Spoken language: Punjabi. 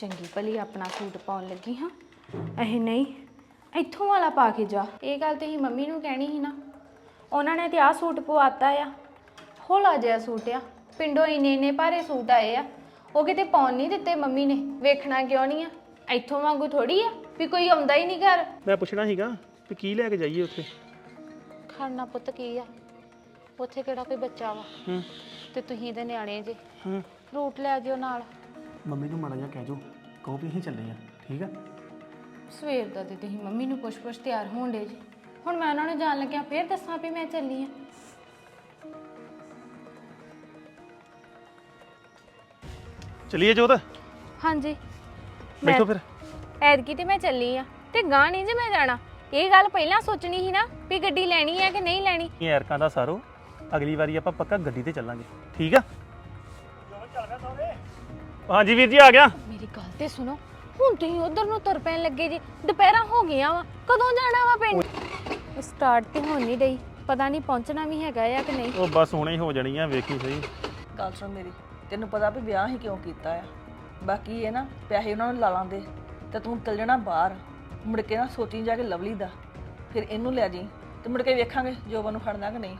ਚੰਗੀ ਭਲੀ ਆਪਣਾ ਸੂਟ ਪਾਉਣ ਲੱਗੀ ਹਾਂ। ਇਹ ਨਹੀਂ ਇੱਥੋਂ ਵਾਲਾ ਪਾ ਕੇ ਜਾ। ਇਹ ਗੱਲ ਤੇ ਹੀ ਮੰਮੀ ਨੂੰ ਕਹਿਣੀ ਸੀ ਨਾ। ਉਹਨਾਂ ਨੇ ਤੇ ਆਹ ਸੂਟ ਪਵਾਤਾ ਆ। ਹੌਲਾ ਜਿਹਾ ਸੂਟ ਆ। ਪਿੰਡੋਂ ਇੰਨੇ ਇੰਨੇ ਭਾਰੇ ਸੂਟ ਆਏ ਆ। ਉਹ ਕਿਤੇ ਪਾਉਣ ਨਹੀਂ ਦਿੱਤੇ ਮੰਮੀ ਨੇ। ਵੇਖਣਾ ਕਿਉਂ ਨਹੀਂ ਆ? ਇੱਥੋਂ ਵਾਂਗੂ ਥੋੜੀ ਆ ਵੀ ਕੋਈ ਆਉਂਦਾ ਹੀ ਨਹੀਂ ਘਰ। ਮੈਂ ਪੁੱਛਣਾ ਸੀਗਾ ਵੀ ਕੀ ਲੈ ਕੇ ਜਾਈਏ ਉੱਥੇ? ਖਾਣਾ ਪੁੱਤ ਕੀ ਆ? ਉੱਥੇ ਕਿਹੜਾ ਕੋਈ ਬੱਚਾ ਵਾ? ਹੂੰ। ਤੇ ਤੁਸੀਂ ਇਹਦੇ ਨਿਆਣੇ ਜੇ। ਹੂੰ। ਫਰੂਟ ਲੈ ਜਿਓ ਨਾਲ। ਮੰਮੀ ਨੂੰ ਮਾੜਾ ਜਿਹਾ ਕਹਿ ਜੋ ਕਹੋ ਵੀ ਅਸੀਂ ਚੱਲੇ ਆ ਠੀਕ ਆ? ਸਵੇਰ ਦਾ ਤੇ ਤੁਸੀਂ ਮੰਮੀ ਨੂੰ ਪੁੱਛ-ਪੁੱਛ ਤਿਆਰ ਹੋਣ ਡੇ ਜੀ। ਹੁਣ ਮੈਂ ਉਹਨਾਂ ਨੂੰ ਜਾਣ ਲੱਗਿਆ ਫੇਰ ਦੱਸਾਂ ਵੀ ਮੈਂ ਚੱਲੀ ਆ। ਚਲਿਏ ਜੋਤ? ਹਾਂਜੀ। ਬੈਠੋ ਫਿਰ। ਐਤਕੀ ਤੇ ਮੈਂ ਚੱਲੀ ਆ ਤੇ ਗਾਂ ਨਹੀਂ ਜੇ ਮੈਂ ਜਾਣਾ। ਇਹ ਗੱਲ ਪਹਿਲਾਂ ਸੋਚਣੀ ਸੀ ਨਾ ਵੀ ਗੱਡੀ ਲੈਣੀ ਹੈ ਕਿ ਨਹੀਂ ਲੈਣੀ। ਇਹ ਐਰਕਾਂ ਦਾ ਸਾਰੋ ਅਗਲੀ ਵਾਰੀ ਆਪਾਂ ਪੱਕਾ ਗੱਡੀ ਤੇ ਚੱਲਾਂਗੇ ਠੀਕ ਆ? ਹਾਂਜੀ ਵੀਰ ਜੀ ਆ ਗਿਆ। ਮੇਰੀ ਗੱਲ ਤੇ ਸੁਣੋ। ਹੁਣ ਤੁਸੀਂ ਉਧਰ ਨੂੰ ਤੁਰ ਪੈਣ ਲੱਗੇ ਜੀ। ਦੁਪਹਿਰਾਂ ਹੋ ਗਈਆਂ ਵਾ। ਕਦੋਂ ਜਾਣਾ ਵਾ ਪਿੰਡ? ਸਟਾਰਟ ਤੇ ਹੋਣ ਨਹੀਂ ਡਈ। ਪਤਾ ਨਹੀਂ ਪਹੁੰਚਣਾ ਵੀ ਹੈਗਾ ਆ ਕਿ ਨਹੀਂ। ਉਹ ਬਸ ਹੁਣੇ ਹੀ ਹੋ ਜਾਣੀ ਆ ਵੇਖੀ ਸਹੀ। ਗੱਲ ਸੁਣ ਮੇਰੀ। ਤੈਨੂੰ ਪਤਾ ਵੀ ਵਿਆਹ ਹੀ ਕਿਉਂ ਕੀਤਾ ਆ। ਬਾਕੀ ਇਹ ਨਾ ਪੈਸੇ ਉਹਨਾਂ ਨੂੰ ਲਾ ਲਾਂਦੇ। ਤੇ ਤੂੰ ਚੱਲ ਜਾਣਾ ਬਾਹਰ। ਮੁੜ ਕੇ ਨਾ ਸੋਚੀ ਜਾ ਕੇ ਲਵਲੀ ਦਾ। ਫਿਰ ਇਹਨੂੰ ਲੈ ਜੀ ਤੇ ਮੁੜ ਕੇ ਵੇਖਾਂਗੇ ਜੋਬਨ ਨੂੰ ਖੜਨਾ ਕਿ ਨਹੀਂ।